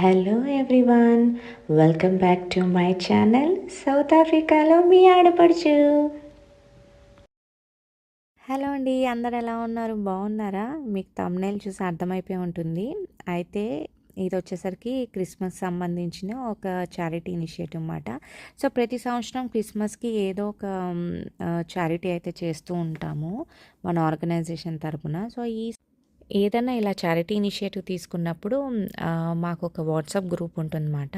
Hello everyone welcome back to my channel south ఆఫ్రికాలో మీ ఆడపడుచు హలో అండి అందరు ఎలా ఉన్నారు? బాగున్నారా? మీకు తమ్నేల్ చూసి అర్థమైపోయి ఉంటుంది. అయితే ఇది వచ్చేసరికి క్రిస్మస్ సంబంధించిన ఒక చారిటీ ఇనిషియేటివ్ అన్నమాట. సో ప్రతి సంవత్సరం క్రిస్మస్కి ఏదో ఒక చారిటీ అయితే చేస్తూ ఉంటాము మన ఆర్గనైజేషన్ తరపున. సో ఈ ఏదైనా ఇలా చారిటీ ఇనిషియేటివ్ తీసుకున్నప్పుడు మాకు ఒక వాట్సాప్ గ్రూప్ ఉంటుందన్నమాట.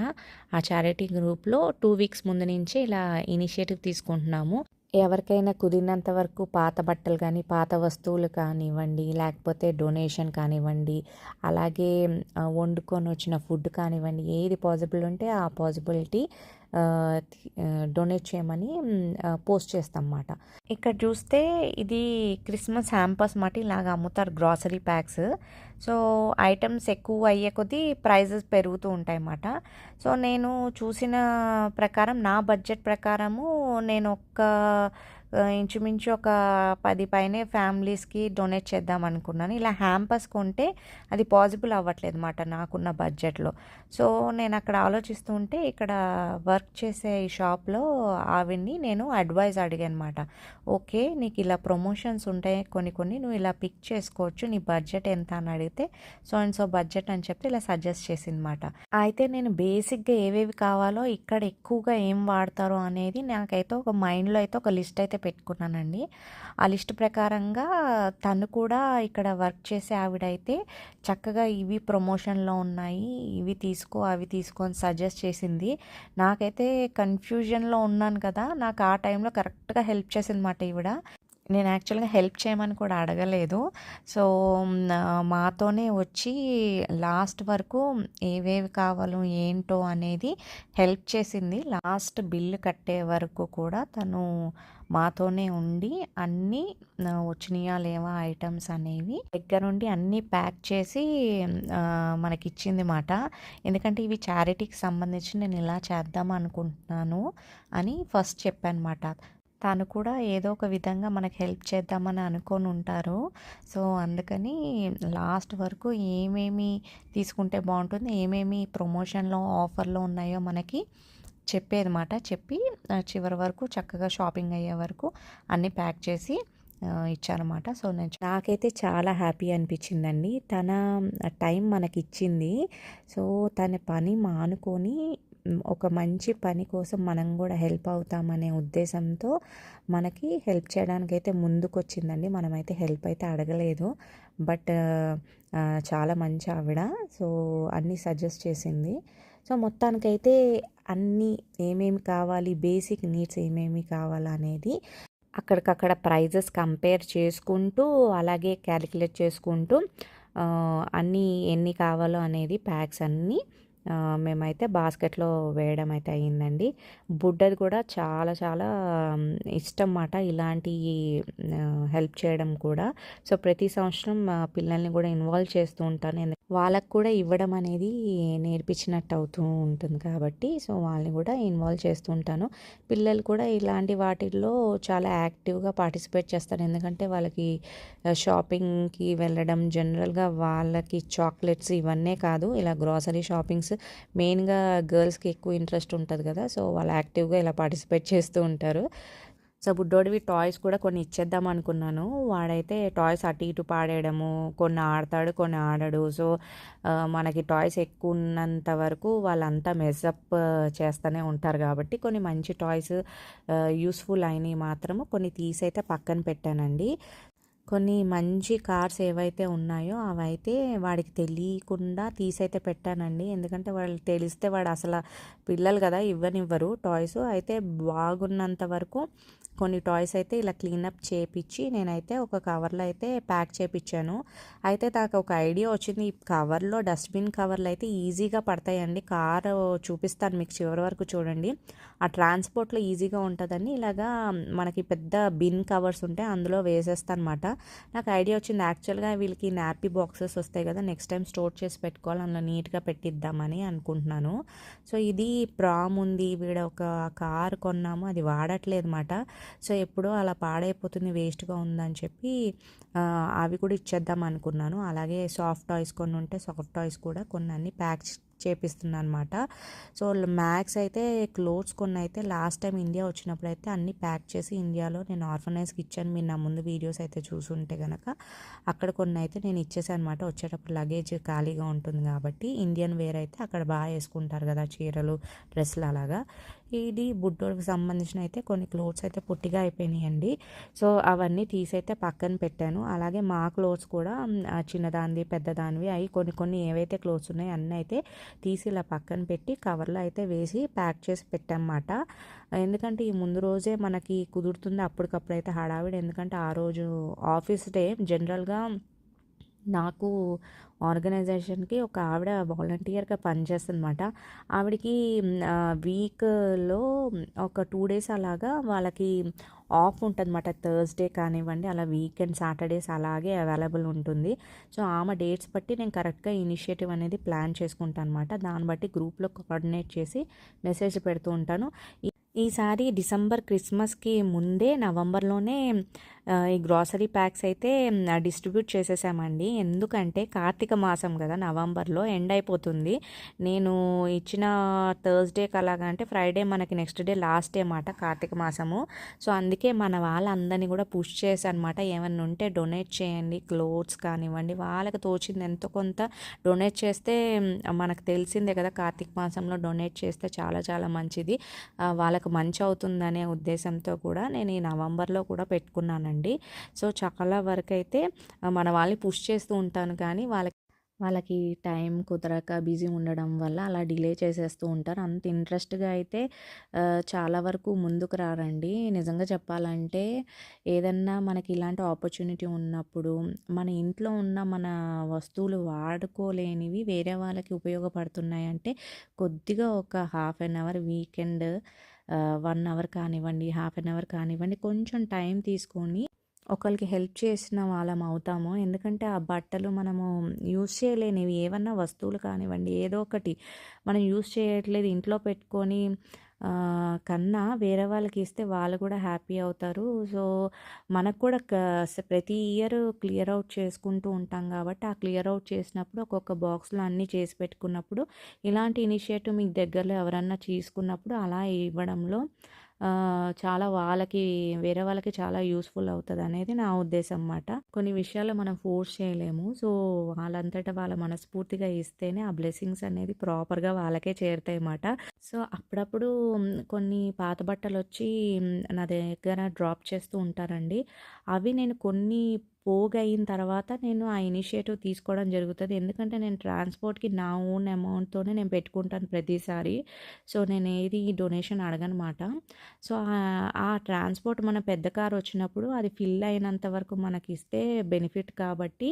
ఆ చారిటీ గ్రూప్లో టూ వీక్స్ ముందు నుంచే ఇలా ఇనిషియేటివ్ తీసుకుంటున్నాము. ఎవరికైనా కుదిరినంత వరకు పాత బట్టలు కానీ పాత వస్తువులు కానివ్వండి లేకపోతే డొనేషన్ కానివ్వండి అలాగే వండుకొని వచ్చిన ఫుడ్ కానివ్వండి ఏది పాసిబుల్ ఉంటే ఆ పాసిబిలిటీ డొనేట్ చేయమని పోస్ట్ చేస్తాం అన్నమాట ఇక్కడ చూస్తే ఇది క్రిస్మస్ హ్యాంపర్స్ మాట ఇలాగ అమ్ముతారు గ్రాసరీ ప్యాక్స్ సో ఐటమ్స్ ఎక్కువ అయ్యే కొద్దీ ప్రైజెస్ పెరుగుతూ ఉంటాయి అన్నమాట సో నేను చూసిన ప్రకారం నా బడ్జెట్ ప్రకారము నేను ఒక్క ఇంచుమించు ఒక పది పైనే ఫ్యామిలీస్కి డొనేట్ చేద్దాం అనుకున్నాను. ఇలా హ్యాంపర్స్ కొంటే అది పాసిబుల్ అవ్వట్లేదు అనమాట నాకున్న బడ్జెట్లో. సో నేను అక్కడ ఆలోచిస్తూ ఉంటే ఇక్కడ వర్క్ చేసే ఈ షాప్లో ఆవిడ్ని నేను అడ్వైజ్ అడిగాను అనమాట ఓకే నీకు ఇలా ప్రమోషన్స్ ఉంటాయి కొన్ని కొన్ని నువ్వు ఇలా పిక్ చేసుకోవచ్చు నీ బడ్జెట్ ఎంత అని అడిగితే సో అండ్ సో బడ్జెట్ అని చెప్పి ఇలా సజెస్ట్ చేసిందనమాట అయితే నేను బేసిక్గా ఏవేవి కావాలో ఇక్కడ ఎక్కువగా ఏం వాడతారో అనేది నాకైతే ఒక మైండ్లో అయితే ఒక లిస్ట్ అయితే పెట్టుకున్నానండి. ఆ లిస్ట్ ప్రకారంగా తను కూడా ఇక్కడ వర్క్ చేసే ఆవిడైతే చక్కగా ఇవి ప్రమోషన్లో ఉన్నాయి ఇవి తీసుకో అవి తీసుకో అని సజెస్ట్ చేసింది. నాకైతే కన్ఫ్యూజన్లో ఉన్నాను కదా నాకు ఆ టైంలో కరెక్ట్గా హెల్ప్ చేసింది మాట ఈవిడ. నేను యాక్చువల్గా హెల్ప్ చేయమని కూడా అడగలేదు. సో మాతోనే వచ్చి లాస్ట్ వరకు ఏవేవి కావాలో ఏంటో అనేది హెల్ప్ చేసింది. లాస్ట్ బిల్లు కట్టే వరకు కూడా తను మాతోనే ఉండి అన్నీ వచ్చినాయా లేవా ఐటమ్స్ అనేవి దగ్గరుండి అన్నీ ప్యాక్ చేసి మనకి ఇచ్చింది మాట. ఎందుకంటే ఇవి చారిటీకి సంబంధించి నేను ఇలా చేద్దాం అనుకుంటున్నాను అని ఫస్ట్ చెప్పానమాట తాను కూడా ఏదో ఒక విధంగా మనకు హెల్ప్ చేద్దామని అనుకొని ఉంటారు. సో అందుకని లాస్ట్ వరకు ఏమేమి తీసుకుంటే బాగుంటుంది ఏమేమి ప్రమోషన్లో ఆఫర్లో ఉన్నాయో మనకి చెప్పేదన్నమాట. చెప్పి చివరి వరకు చక్కగా షాపింగ్ అయ్యే వరకు అన్నీ ప్యాక్ చేసి ఇచ్చారనమాట ఇచ్చారన్నమాట. సో నేను నాకైతే చాలా హ్యాపీ అనిపించిందండి. తన టైం మనకి ఇచ్చింది సో తన పని మానుకొని ఒక మంచి పని కోసం మనం కూడా హెల్ప్ అవుతామనే ఉద్దేశంతో మనకి హెల్ప్ చేయడానికి అయితే ముందుకొచ్చిందండి. మనమైతే హెల్ప్ అయితే అడగలేదు. బట్ చాలా మంచి ఆవిడ. సో అన్నీ సజెస్ట్ చేసింది. సో మొత్తానికైతే అన్నీ ఏమేమి కావాలి బేసిక్ నీడ్స్ ఏమేమి కావాలనేది అక్కడికక్కడ ప్రైజెస్ కంపేర్ చేసుకుంటూ అలాగే క్యాలిక్యులేట్ చేసుకుంటూ అన్నీ ఎన్ని కావాలో అనేది ప్యాక్స్ అన్నీ మేమైతే బాస్కెట్లో వేయడం అయితే అయ్యిందండి. బుడ్డది కూడా చాలా చాలా ఇష్టం మాట ఇలాంటి హెల్ప్ చేయడం కూడా. సో ప్రతి సంవత్సరం మా పిల్లల్ని కూడా ఇన్వాల్వ్ చేస్తూ ఉంటాను. వాళ్ళకు కూడా ఇవ్వడం అనేది నేర్పించినట్టు అవుతూ ఉంటుంది కాబట్టి సో వాళ్ళని కూడా ఇన్వాల్వ్ చేస్తూ ఉంటాను. పిల్లలు కూడా ఇలాంటి వాటిల్లో చాలా యాక్టివ్గా పార్టిసిపేట్ చేస్తారు. ఎందుకంటే వాళ్ళకి షాపింగ్కి వెళ్ళడం జనరల్గా వాళ్ళకి చాక్లెట్స్ ఇవన్నీ కాదు ఇలా గ్రాసరీ షాపింగ్స్ మెయిన్గా గర్ల్స్కి ఎక్కువ ఇంట్రెస్ట్ ఉంటుంది కదా సో వాళ్ళు యాక్టివ్గా ఇలా పార్టిసిపేట్ చేస్తూ ఉంటారు. సో బుడ్డోడివి టాయ్స్ కూడా కొన్ని ఇచ్చేద్దాం అనుకున్నాను. వాడైతే టాయ్స్ అటు ఇటు పాడేయడము కొన్ని ఆడతాడు కొన్ని ఆడడు. సో మనకి టాయ్స్ ఎక్కువ ఉన్నంత వరకు వాళ్ళంతా మెజప్ చేస్తూనే ఉంటారు కాబట్టి కొన్ని మంచి టాయ్స్ యూస్ఫుల్ అయినవి మాత్రము కొన్ని తీసైతే పక్కన పెట్టానండి. కొన్ని మంచి కార్స్ ఏవైతే ఉన్నాయో అవైతే వాడికి తెలియకుండా తీసైతే పెట్టానండి. ఎందుకంటే వాళ్ళు తెలిస్తే వాడు అసలు పిల్లలు కదా ఇవ్వనివ్వరు టాయ్స్. అయితే బాగున్నంత వరకు కొన్ని టాయ్స్ అయితే ఇలా క్లీనప్ చేపించి నేనైతే ఒక కవర్లో అయితే ప్యాక్ చేపించాను అయితే నాకు ఒక ఐడియా వచ్చింది. ఈ కవర్లో డస్ట్బిన్ కవర్లు అయితే ఈజీగా పడతాయండి. కార్ చూపిస్తాను మీకు చివరి వరకు చూడండి. ఆ ట్రాన్స్పోర్ట్లో ఈజీగా ఉంటుందని ఇలాగా మనకి పెద్ద బిన్ కవర్స్ ఉంటాయి అందులో వేసేస్తాను అనమాట నాకు ఐడియా వచ్చింది. యాక్చువల్గా వీళ్ళకి నాపీ బాక్సెస్ వస్తాయి కదా నెక్స్ట్ టైం స్టోర్ చేసి పెట్టుకోవాలి. అందులో నీట్గా పెట్టిద్దామని అనుకుంటున్నాను. సో ఇది ప్రామ్ ఉంది. వీడ ఒక కార్ కొన్నాము. అది వాడట్లేదు అనమాట సో ఎప్పుడో అలా పాడైపోతుంది వేస్ట్గా ఉందని చెప్పి అవి కూడా ఇచ్చేద్దాం అనుకున్నాను. అలాగే సాఫ్ట్ టాయ్స్ కొన్ని ఉంటే సాఫ్ట్ టాయ్స్ కూడా కొన్ని అన్ని ప్యాక్ చేపిస్తున్నాను అనమాట సో మ్యాక్స్ అయితే క్లోత్స్ కొన్ని అయితే లాస్ట్ టైం ఇండియా వచ్చినప్పుడు అయితే అన్నీ ప్యాక్ చేసి ఇండియాలో నేను ఆర్ఫనైజ్కి ఇచ్చాను. మీరు నా ముందు వీడియోస్ అయితే చూసుంటే కనుక అక్కడ కొన్ని అయితే నేను ఇచ్చేసాను అనమాట వచ్చేటప్పుడు లగేజ్ ఖాళీగా ఉంటుంది కాబట్టి ఇండియన్ వేర్ అయితే అక్కడ బాగా వేసుకుంటారు కదా చీరలు డ్రెస్సులు అలాగా. ఇది బుడ్డోడికి సంబంధించిన అయితే కొన్ని క్లోత్స్ అయితే పొట్టిగా అయిపోయినాయండి. సో అవన్నీ తీసైతే పక్కన పెట్టాను. అలాగే మా క్లోత్స్ కూడా చిన్నదానివి పెద్దదానివి అవి కొన్ని కొన్ని ఏవైతే క్లోత్స్ ఉన్నాయో అన్నీ అయితే తీసి ఇలా పక్కన పెట్టి కవర్లో అయితే వేసి ప్యాక్ చేసి పెట్టామన్నమాట ఎందుకంటే ఈ ముందు రోజే మనకి కుదురుతుంది. అప్పటికప్పుడు అయితే హడావిడి. ఎందుకంటే ఆ రోజు ఆఫీస్ డే జనరల్గా నాకు ఆర్గనైజేషన్కి ఒక ఆవిడ వాలంటీర్గా పనిచేస్తుందన్నమాట. ఆవిడకి వీక్లో ఒక టూ డేస్ అలాగా వాళ్ళకి ఆఫ్ ఉంటుందన్నమాట. థర్స్డే కానివ్వండి అలా వీకెండ్ సాటర్డేస్ అలాగే అవైలబుల్ ఉంటుంది. సో ఆమె డేట్స్ బట్టి నేను కరెక్ట్గా ఇనిషియేటివ్ అనేది ప్లాన్ చేసుకుంటాను అనమాట దాన్ని బట్టి గ్రూప్లో కోఆర్డినేట్ చేసి మెసేజ్ పెడుతూ ఉంటాను. ఈసారి డిసెంబర్ క్రిస్మస్కి ముందే నవంబర్లోనే ఈ గ్రాసరీ ప్యాక్స్ అయితే డిస్ట్రిబ్యూట్ చేసేసామండి. ఎందుకంటే కార్తీక మాసం కదా నవంబర్లో ఎండ్ అయిపోతుంది. నేను ఇచ్చిన థర్స్డేకి అలాగా అంటే ఫ్రైడే మనకి నెక్స్ట్ డే లాస్ట్ డే మాట కార్తీక మాసము. సో అందుకే మన వాళ్ళందరినీ కూడా పుష్ చేసి అనమాట ఏమన్నా ఉంటే డొనేట్ చేయండి. క్లోత్స్ కానివ్వండి వాళ్ళకి తోచింది ఎంతో కొంత డొనేట్ చేస్తే మనకు తెలిసిందే కదా కార్తీక మాసంలో డొనేట్ చేస్తే చాలా చాలా మంచిది. వాళ్ళకు మంచి అవుతుందనే ఉద్దేశంతో కూడా నేను ఈ నవంబర్లో కూడా పెట్టుకున్నాను అండి. సో చాలా వరకు అయితే మన వాళ్ళని పుష్ చేస్తూ ఉంటాను. కానీ వాళ్ళకి వాళ్ళకి టైం కుదరక బిజీ ఉండడం వల్ల అలా డిలే చేసేస్తూ ఉంటారు. అంత ఇంట్రెస్ట్గా అయితే చాలా వరకు ముందుకు రారండి. నిజంగా చెప్పాలంటే ఏదన్నా మనకి ఇలాంటి ఆపర్చునిటీ ఉన్నప్పుడు మన ఇంట్లో ఉన్న మన వస్తువులు వాడుకోలేనివి వేరే వాళ్ళకి ఉపయోగపడుతున్నాయి అంటే కొద్దిగా ఒక half an hour weekend one hour కానివ్వండి హాఫ్ అన్ అవర్ కానివ్వండి కొంచెం టైం తీసుకొని ఒకరికి హెల్ప్ చేసిన వాళ్ళం అవుతాము. ఎందుకంటే ఆ బట్టలు మనము యూస్ చేయలేనివి. ఏమన్నా వస్తువులు కానివ్వండి ఏదో ఒకటి మనం యూస్ చేయట్లేదు ఇంట్లో పెట్టుకొని కన్నా వేరే వాళ్ళకి ఇస్తే వాళ్ళు కూడా హ్యాపీ అవుతారు. సో మనకు కూడా ప్రతి ఇయర్ క్లియర్ అవుట్ చేసుకుంటూ ఉంటాం కాబట్టి ఆ క్లియర్ అవుట్ చేసినప్పుడు ఒక్కొక్క బాక్స్లో అన్నీ చేసి పెట్టుకున్నప్పుడు ఇలాంటి ఇనిషియేటివ్ మీకు దగ్గరలో ఎవరన్నా తీసుకున్నప్పుడు అలా ఇవ్వడంలో చాలా వాళ్ళకి వేరే వాళ్ళకి చాలా యూస్ఫుల్ అవుతుంది అనేది నా ఉద్దేశం అన్నమాట కొన్ని విషయాలు మనం ఫోర్స్ చేయలేము. సో వాళ్ళంతటా వాళ్ళ మనస్ఫూర్తిగా ఇస్తేనే ఆ బ్లెస్సింగ్స్ అనేది ప్రాపర్గా వాళ్ళకే చేరుతాయి అన్నమాట సో అప్పుడప్పుడు కొన్ని పాత బట్టలు వచ్చి నా దగ్గర డ్రాప్ చేస్తూ ఉంటారండి అవి నేను కొన్ని పోగైన తర్వాత నేను ఆ ఇనిషియేటివ్ తీసుకోవడం జరుగుతుంది. ఎందుకంటే నేను ట్రాన్స్పోర్ట్కి నా ఓన్ అమౌంట్తోనే నేను పెట్టుకుంటాను ప్రతిసారి. సో నేను ఏది డొనేషన్ అడగనమాట. సో ఆ ట్రాన్స్పోర్ట్ మన పెద్ద కార్ వచ్చినప్పుడు అది ఫిల్ అయినంత వరకు మనకి ఇస్తే బెనిఫిట్ కాబట్టి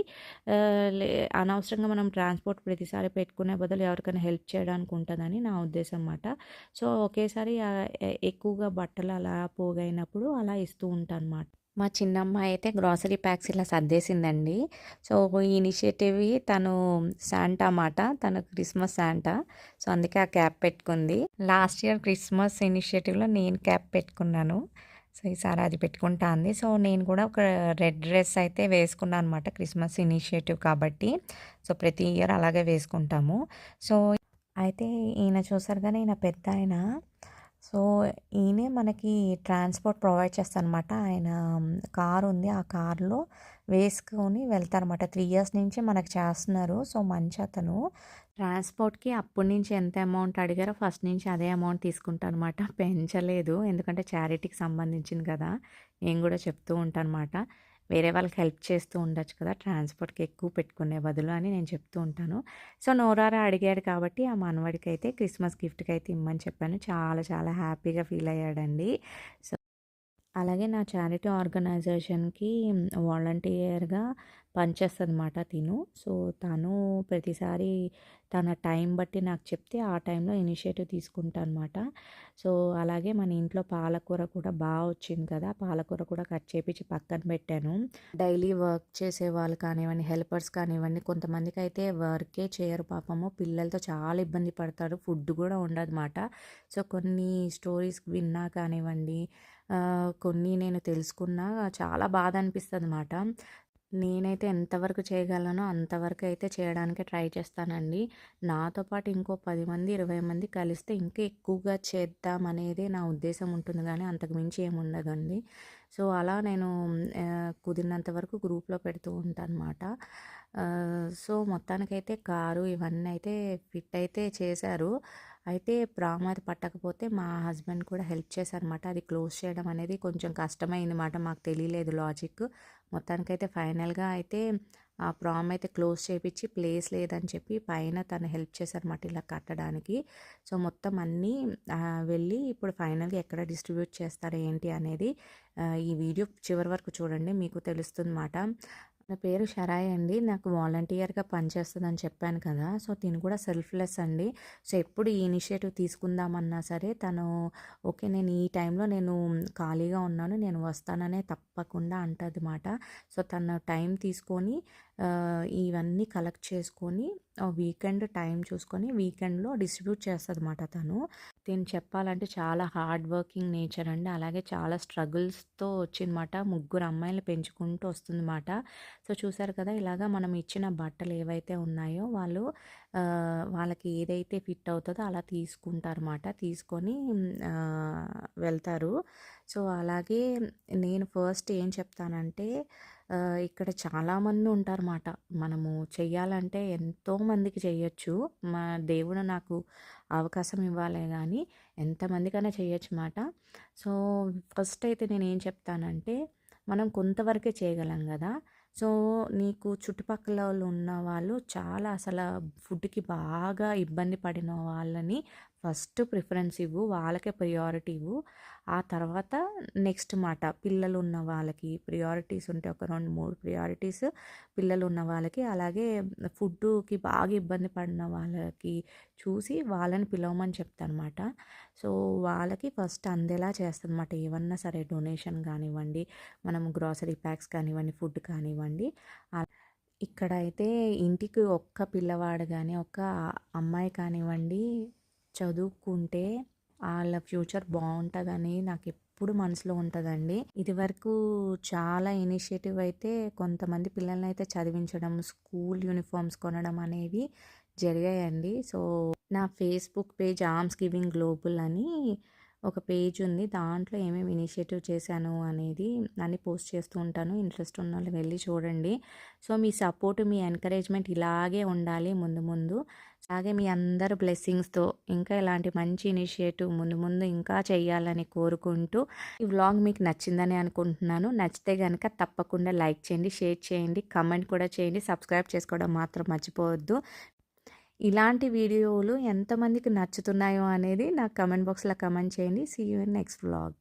అనవసరంగా మనం ట్రాన్స్పోర్ట్ ప్రతిసారి పెట్టుకునే బదులు ఎవరికైనా హెల్ప్ చేయడానికి ఉంటుందని నా ఉద్దేశం అన్నమాట సో ఒకేసారి ఎక్కువగా బట్టలు అలా పోగైనప్పుడు అలా ఇస్తూ ఉంటాను అన్నమాట మా చిన్నమ్మాయి అయితే గ్రాసరీ ప్యాక్స్ ఇలా సర్దేసిందండి. సో ఈ ఇనిషియేటివ్ తను శాంటా అన్నమాట తను క్రిస్మస్ శాంటా. సో అందుకే ఆ క్యాప్ పెట్టుకుంది. లాస్ట్ ఇయర్ క్రిస్మస్ ఇనిషియేటివ్లో నేను క్యాప్ పెట్టుకున్నాను. సో ఈసారి అది పెట్టుకుంటా అంది. సో నేను కూడా ఒక రెడ్ డ్రెస్ అయితే వేసుకున్నాను అనమాట క్రిస్మస్ ఇనిషియేటివ్ కాబట్టి. సో ప్రతి ఇయర్ అలాగే వేసుకుంటాము. సో అయితే ఈయన చూసారు కానీ ఈయన పెద్ద ఆయన సో ఈయనే మనకి ట్రాన్స్పోర్ట్ ప్రొవైడ్ చేస్తారనమాట. ఆయన కార్ ఉంది. ఆ కార్లో వేసుకొని వెళ్తారనమాట. త్రీ ఇయర్స్ నుంచి మనకు చేస్తున్నారు. సో మంచి అతను. ట్రాన్స్పోర్ట్కి అప్పటి నుంచి ఎంత అమౌంట్ అడిగారో ఫస్ట్ నుంచి అదే అమౌంట్ తీసుకుంటానమాట పెంచలేదు. ఎందుకంటే చారిటీకి సంబంధించింది కదా. నేను కూడా చెప్తూ ఉంటానమాట వేరే వాళ్ళకి హెల్ప్ చేస్తూ ఉండొచ్చు కదా ట్రాన్స్పోర్ట్కి ఎక్కువ పెట్టుకునే బదులు అని నేను చెప్తూ ఉంటాను. సో నోరారా అడిగాడు కాబట్టి ఆ మనవాడికి అయితే క్రిస్మస్ గిఫ్ట్కి అయితే ఇమ్మని చెప్పాను. చాలా చాలా హ్యాపీగా ఫీల్ అయ్యాడండి. సో అలాగే నా చారిటీ ఆర్గనైజేషన్కి వాలంటీర్గా పనిచేస్తుందన్నమాట తిను. సో తను ప్రతిసారి తన టైం బట్టి నాకు చెప్తే ఆ టైంలో ఇనిషియేటివ్ తీసుకుంటా అనమాట సో అలాగే మన ఇంట్లో పాలకూర కూడా బాగా వచ్చింది కదా పాలకూర కూడా కట్ చేపించి పక్కన పెట్టాను. డైలీ వర్క్ చేసే వాళ్ళు కానివ్వండి హెల్పర్స్ కానివ్వండి కొంతమందికి అయితే వర్కే చేయరు పాపము. పిల్లలతో చాలా ఇబ్బంది పడతారు ఫుడ్ కూడా ఉండదన్నమాట. సో కొన్ని స్టోరీస్ విన్నా కానివ్వండి కొన్ని నేను తెలుసుకున్నా చాలా బాధ అనిపిస్తుంది అనమాట నేనైతే ఎంతవరకు చేయగలనో అంతవరకు అయితే చేయడానికి ట్రై చేస్తానండి. నాతో పాటు ఇంకో పది మంది ఇరవై మంది కలిస్తే ఇంకా ఎక్కువగా చేద్దాం అనేది నా ఉద్దేశం ఉంటుంది కానీ అంతకు మించి ఏముండదండి సో అలా నేను కుదిరినంత వరకు గ్రూప్లో పెడుతూ ఉంటాను అనమాట సో మొత్తానికైతే కారు ఇవన్నీ అయితే ఫిట్ అయితే చేశారు. అయితే ప్రామ్ అది పట్టకపోతే మా హస్బెండ్ కూడా హెల్ప్ చేశారనమాట అది క్లోజ్ చేయడం అనేది కొంచెం కష్టమైంది మాట. మాకు తెలియలేదు లాజిక్. మొత్తానికైతే ఫైనల్గా అయితే ఆ ప్రామ్ అయితే క్లోజ్ చేయించి ప్లేస్ లేదని చెప్పి పైన తను హెల్ప్ చేశారన్నమాట ఇలా కట్టడానికి. సో మొత్తం అన్నీ వెళ్ళి ఇప్పుడు ఫైనల్గా ఎక్కడ డిస్ట్రిబ్యూట్ చేస్తారు ఏంటి అనేది ఈ వీడియో చివరి వరకు చూడండి. మీకు తెలుస్తుంది నా పేరు షరాయ్ అండి. నాకు వాలంటీర్గా పనిచేస్తుందని చెప్పాను కదా! సో తిను కూడా సెల్ఫ్లెస్ అండి. సో ఎప్పుడు ఈ ఇనిషియేటివ్ తీసుకుందామన్నా సరే తను ఓకే నేను ఈ టైంలో నేను ఖాళీగా ఉన్నాను నేను వస్తాననే తప్పకుండా అంటుంది మాట సో తను టైం తీసుకొని ఇవన్నీ కలెక్ట్ చేసుకొని వీకెండ్ టైం చూసుకొని వీకెండ్లో డిస్ట్రిబ్యూట్ చేస్తుంది అన్నమాట తను. దీన్ని చెప్పాలంటే చాలా హార్డ్ వర్కింగ్ నేచర్ అండి. అలాగే చాలా స్ట్రగుల్స్తో వచ్చిందన్నమాట ముగ్గురు అమ్మాయిలు పెంచుకుంటూ వస్తుందన్నమాట. సో చూసారు కదా ఇలాగా మనం ఇచ్చిన బట్టలు ఏవైతే ఉన్నాయో వాళ్ళు వాళ్ళకి ఏదైతే ఫిట్ అవుతుందో అలా తీసుకుంటారన్నమాట. తీసుకొని వెళ్తారు. సో అలాగే నేను ఫస్ట్ ఏం చెప్తానంటే ఇక్కడ చాలామంది ఉంటారన్నమాట. మనము చెయ్యాలంటే ఎంతోమందికి చేయొచ్చు మా దేవుడు నాకు అవకాశం ఇవ్వాలి కానీ ఎంతమందికైనా చేయొచ్చు మాట సో ఫస్ట్ అయితే నేను ఏం చెప్తానంటే మనం కొంతవరకే చేయగలం కదా. సో నీకు చుట్టుపక్కల వాళ్ళు ఉన్న వాళ్ళు చాలా అసలు ఫుడ్కి బాగా ఇబ్బంది పడిన వాళ్ళని ఫస్ట్ ప్రిఫరెన్స్ ఇవ్వు వాళ్ళకే ప్రియారిటీ ఇవ్వు. ఆ తర్వాత నెక్స్ట్ మాట పిల్లలు ఉన్న వాళ్ళకి ప్రియారిటీస్ ఉంటే ఒక రెండు మూడు ప్రియారిటీస్ పిల్లలు ఉన్న వాళ్ళకి అలాగే ఫుడ్కి బాగా ఇబ్బంది పడిన వాళ్ళకి చూసి వాళ్ళని పిలవమని చెప్తానమాట. సో వాళ్ళకి ఫస్ట్ అందేలా చేస్తుందన్నమాట ఏమన్నా సరే డొనేషన్ కానివ్వండి మనం గ్రాసరీ ప్యాక్స్ కానివ్వండి ఫుడ్ కానివ్వండి. ఇక్కడ అయితే ఇంటికి ఒక్క పిల్లవాడు కానీ ఒక్క అమ్మాయి కానివ్వండి చదువుకుంటే వాళ్ళ ఫ్యూచర్ బాగుంటుందని నాకు ఎప్పుడు మనసులో ఉంటుందండి. ఇది వరకు చాలా ఇనిషియేటివ్ అయితే కొంతమంది పిల్లల్ని అయితే చదివించడం స్కూల్ యూనిఫామ్స్ కొనడం అనేవి జరిగాయండి. సో నా Facebook page alms giving global అని ఒక పేజ్ ఉంది. దాంట్లో ఏమేమి ఇనిషియేటివ్ చేశాను అనేది అన్ని పోస్ట్ చేస్తూ ఉంటాను. ఇంట్రెస్ట్ ఉన్న వాళ్ళు వెళ్ళి చూడండి. సో మీ సపోర్ట్ మీ ఎంకరేజ్మెంట్ ఇలాగే ఉండాలి ముందు ముందు. అలాగే మీ అందరు బ్లెస్సింగ్స్తో ఇంకా ఇలాంటి మంచి ఇనిషియేటివ్ ముందు ముందు ఇంకా చేయాలని కోరుకుంటూ ఈ వ్లాగ్ మీకు నచ్చిందని అనుకుంటున్నాను. నచ్చితే కనుక తప్పకుండా లైక్ చేయండి షేర్ చేయండి కమెంట్ కూడా చేయండి. సబ్స్క్రైబ్ చేసుకోవడం మాత్రం మర్చిపోవద్దు. ఇలాంటి వీడియోలు ఎంతమందికి నచ్చుతున్నాయో అనేది నాకు కమెంట్ బాక్స్లో కమెంట్ చేయండి. See you in next vlog